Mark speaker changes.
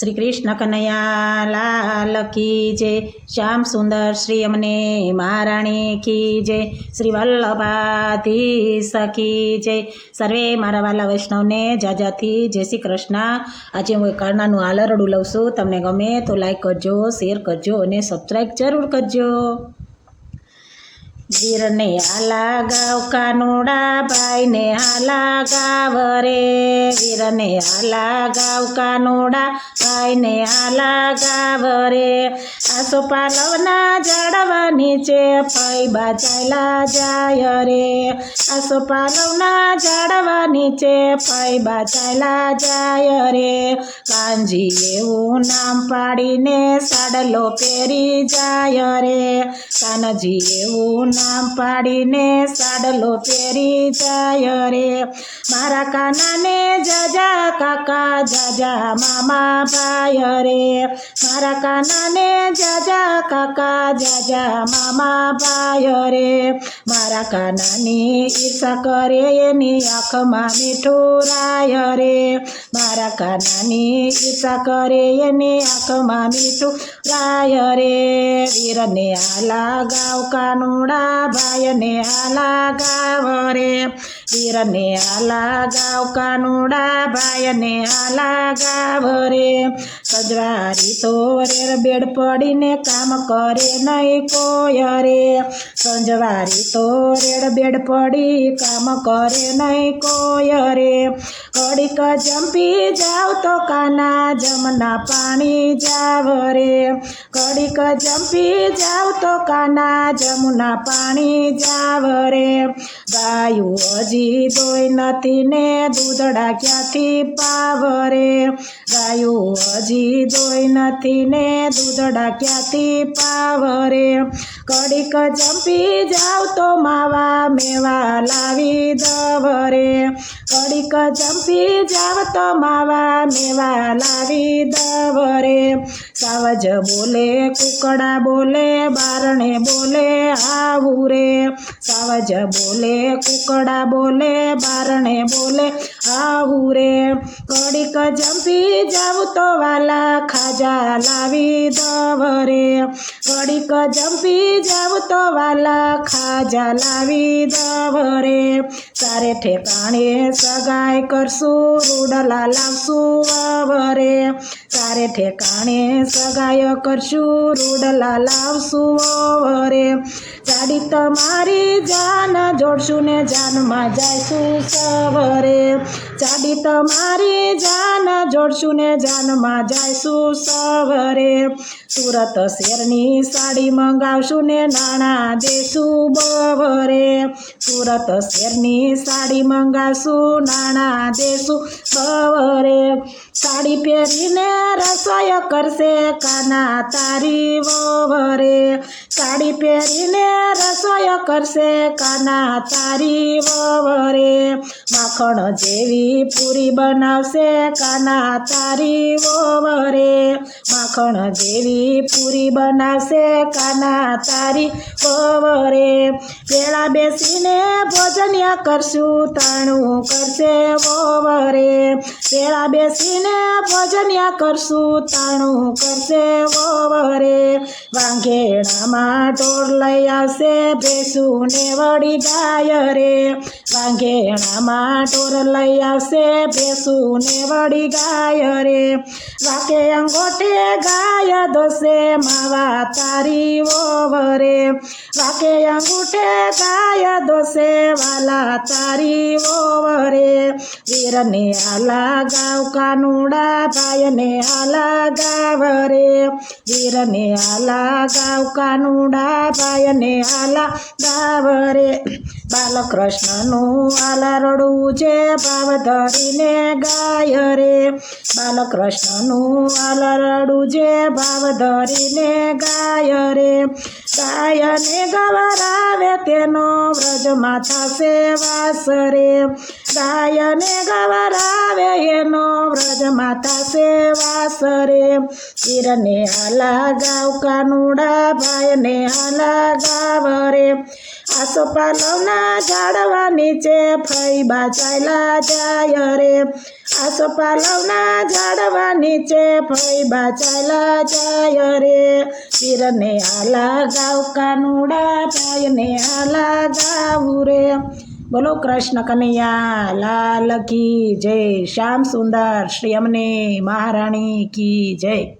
Speaker 1: શ્રી કૃષ્ણ કનૈયા લાલ જય. શ્યામ સુંદર શ્રી અમને મહારાણી કી જય. શ્રી વલ્લભાધીશ સખી જય. સર્વે મારા વાલા વૈષ્ણવને જાજાથી જય શ્રી કૃષ્ણ. આજે હું કર્ણાનું આલરડું લઉં છું. તમને ગમે તો લાઈક કરજો શેર કરજો અને સબસ્ક્રાઈબ જરૂર કરજો. વીરને આલા ગાવ કાનુડા ભાઈને આલા ગાવ રે વીરને આલા ગાવ કાનુડા ભાઈને આલા ગાવ રે આસો પાલવના ઝાડવા નીચે ફૈબા ચાલ્યા જાય રે. આસો પાલવના ઝાડવા નીચે ફૈબા ચાલ્યા જાય રે. કાંજી એવું નામ પાડીને સાડલો પહેરી જાય રે. કાનજી એવું નામ પાડીને સાડલો પહેરી જાય રે. મારા કાનાને જાજા કાકા, જાજા મામા ભાઈ રે. મારા કાનાને જાજા કાકા, જાજા મામા ભાઈ રે. મારા કાનાની ઈર્ષા કરે એની આંખમાં મીઠું રાય રે. મારા કાનાની ઈર્ષા કરે એની આંખમાં મીઠું રાય રે. વીરને આલા ગાવ કાનુડા ભાઈને આલા ગાવ રે વીરને આલા ગાવ કાનુડા ભાઈને આલા ગાવ રે સજવારી તો રેર બેડ પડીને કામ કરે નહીં કોઈ રે સંજવારી તો રેડ બેડ પડી કામ કરે નહીં કોઈ રે કડીક જંપી જાવ તો કાના જમના પાણી જાવ રે કડીક જંપી જાવ તો કાના જમુના પાણી જાવ રે ગાયું હજી દોઈ નથી ને દૂધડા ક્યાંથી પાવરે. ગાયું હજી દોઈ નથી ને દૂધડા ક્યાંથી પાવરે. કડીક જંપી જાવ તો માવા મેવા લાવી દવરે. કડીક જંપી જાવ તો માવા મેવા લાવી દવરે. સાવજ બોલે, કુકડા બોલે, બારણે બોલે, આવું રે સાવજ બોલે, કુકડા બોલે, બારણે બોલે આવું રે કડીક જંપી જાવ તો વાલા ખાજા લાવી દવરે. કડીક જંપી જાવ તો વાલા ખાજા લાવી દવ રે સારે ઠેકાણે સગાઈ કરશું, રૂડલા લાવશું વરે સારે ઠેકાણે સગાય કરશું, રૂડલા લાવશું વરે જાડી તમારી જાન જોડશું ને જાનમાં જાયશું સવરે. ચાડી તમારી જાન જોડશું ને જાનમાં જાયશું સવરે. સુરત શેરની સાડી મંગાવશું ને નાણાં દેશું બવરે. સુરત શેરની સાડી મંગાવશું, નાણાં દેશું બવરે સાડી પહેરીને રસોઈ કરશે, કાના તારી વરે સાડી પહેરીને રસોઈ કરશે, કાના તારી વરે માખણ જેવી પૂરી બનાવશે, કાના તારી વરે માખણ જેવી પૂરી બનાવશે, કાના તારી વરે પેલા બેસીને ભોજન્યા કરશું. તાણું કરશે વોવરે. પેલા બેસીને ભોજન્યા કરશું, તાણું કરશે વોવરે. વાંઘેણામાં ટોળ લઈ આવશે ભેસું ને વળી ગાય રે. વાંઘેણામાં ટોર લઈ આવશે ભેસું ને વળી ગાય રે. વાકે અંગોઠે ગાય દોશે માવા તારી વોવરે. વાકે અંગૂઠે ગાય દોશે વાલા તારી વરે વીરને આલા ગાવ કાનુડા ભાઈને આલા ગાવ રે વીરને આલા ગાવ કાનુડા ભાઈને આલા ગાવ રે બાલકૃષ્ણનું આલા રડું છે ભાવ ધરીને ગાય રે. બાલકૃષ્ણનું આલા રડું છે ભાવ ધરીને ગાય રે. ગાયને ગવરાવે તેનો વ્રજમાં થશે વાસ રે. ગાયને ગવરાવે એનો વ્રજમાં થશે વાસ રે. વીરને આલા ગાવ કાનુડા ભાઈને આલા ગાવ રે. આસો પાલવના ઝાડવા નીચે ફૈબા ચાલ્યા જાય રે. આસોપાલવના ઝાડવા નીચે ફઈ ચાલા જાય રે. પીરને આલા ગાવ કાનુડા પાયને આલા ગાવ રે. બોલો કૃષ્ણ કનૈયા, લાલ કી જય, શ્યામ સુંદર, શ્રી અમને મહારાણી કી જય.